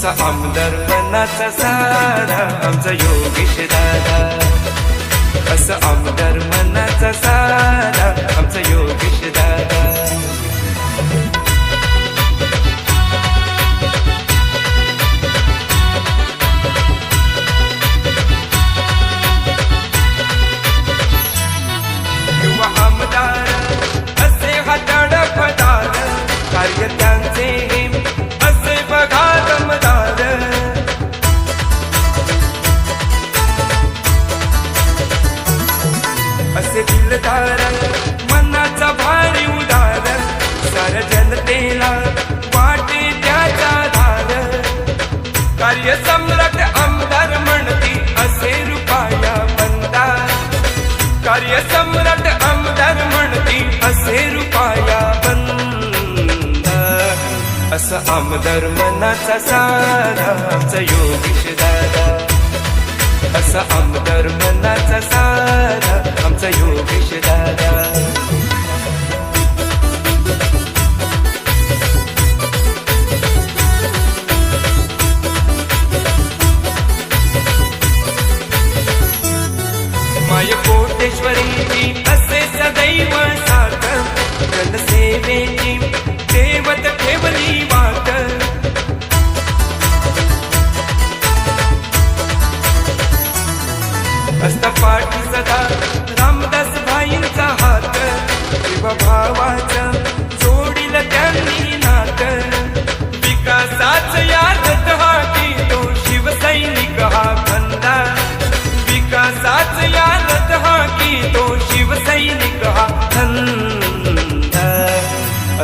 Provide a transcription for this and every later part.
असा आमदार मनाचा सारा आमचा योगेश दादा. असं आमदार मनाचा सारा असे मनाचा भारी उदार सर जनतेला वाटे त्याचा धार. कार्य सम्राट आमदार म्हणती असे रुपाया बंदा. कार्य सम्राट आमदार म्हणती असे रुपाया बंद. असं आमदार मनाचा सारा आमचा योगेश दादा. असं आमदार मनाचा सारा आमचा योगेश दादा माय कोटेश्वरीची असे सदैव साथ जनसेवेची देवत ठेवली वाट. असता पाठी सदा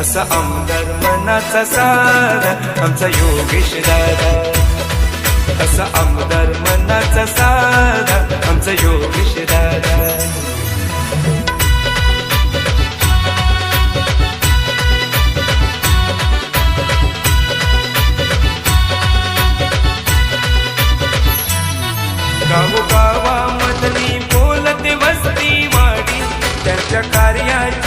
असा आमदार मनाचा सारा आमचा योगेश दादा. असा आमदार मनाचा सारा आमचा योगेश दादा. गावोगावामधली बोलते वस्ती वाडी त्यांच्या कार्याची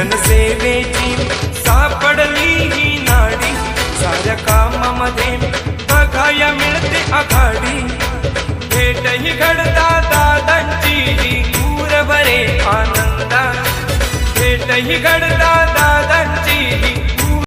जनसेवेची सापडली ही नाडी साऱ्या कामामध्ये बघाया मिळते आघाडी भेटही घडता दादांची ही दूर बरे आनंदा भेटही घडता दादांची